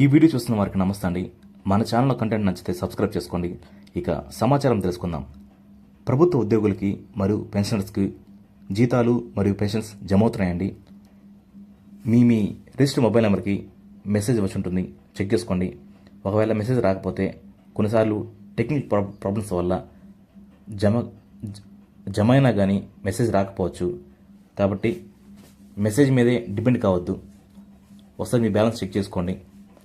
ఈ వీడియో చూస్తున్న వారికి నమస్తే అండి. మన ఛానల్లో కంటెంట్ నచ్చితే సబ్స్క్రైబ్ చేసుకోండి. ఇక సమాచారం తెలుసుకుందాం. ప్రభుత్వ ఉద్యోగులకి మరియు పెన్షనర్స్కి జీతాలు మరియు పెన్షన్స్ జమ అవుతున్నాయండి మీ మీ రిజిస్టర్ మొబైల్ నెంబర్కి మెసేజ్ వచ్చి ఉంటుంది చెక్ చేసుకోండి. ఒకవేళ మెసేజ్ రాకపోతే కొన్నిసార్లు టెక్నిక్ ప్రాబ్ ప్రాబ్లమ్స్ వల్ల జమ జమ అయినా కానీ మెసేజ్ రాకపోవచ్చు. కాబట్టి మెసేజ్ మీదే డిపెండ్ కావద్దు. ఒకసారి మీ బ్యాలెన్స్ చెక్ చేసుకోండి.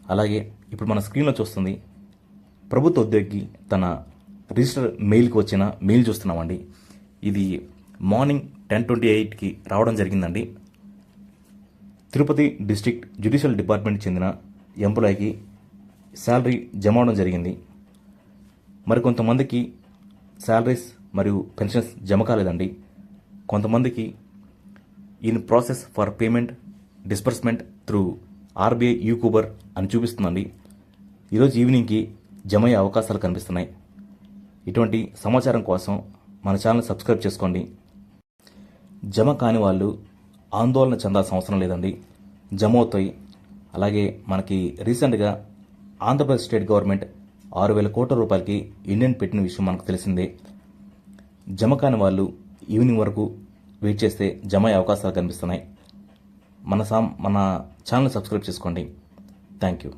అలాగే ఇప్పుడు మన స్క్రీన్లో చూస్తుంది ప్రభుత్వ ఉద్యోగి తన రిజిస్టర్ మెయిల్కి వచ్చిన మెయిల్ చూస్తున్నామండి. ఇది మార్నింగ్ టెన్ ట్వంటీ ఎయిట్కి రావడం జరిగిందండి. తిరుపతి డిస్ట్రిక్ట్ జ్యుడిషియల్ డిపార్ట్మెంట్ చెందిన ఎంప్లాయీకి శాలరీ జమ అవడం జరిగింది. మరికొంతమందికి శాలరీస్ మరియు పెన్షన్స్ జమ కాలేదండి. కొంతమందికి in process for payment disbursement through RBI యూకూబర్ అని చూపిస్తుందండి. ఈరోజు ఈవినింగ్కి జమ అయ్యే అవకాశాలు కనిపిస్తున్నాయి. ఇటువంటి సమాచారం కోసం మన ఛానల్ సబ్స్క్రైబ్ చేసుకోండి. జమ కాని వాళ్ళు ఆందోళన చెందాల్సిన అవసరం లేదండి. జమ అవుతాయి అలాగే మనకి రీసెంట్గా ఆంధ్రప్రదేశ్ స్టేట్ గవర్నమెంట్ ఆరు వేల కోట్ల రూపాయలకి ఇండియన్ పెట్టిన విషయం మనకు తెలిసిందే. జమ కాని వాళ్ళు ఈవినింగ్ వరకు వెయిట్ చేస్తే జమ అయ్యే అవకాశాలు కనిపిస్తున్నాయి. మన సా మన ఛానల్ సబ్స్క్రైబ్ చేసుకోండి. Thank you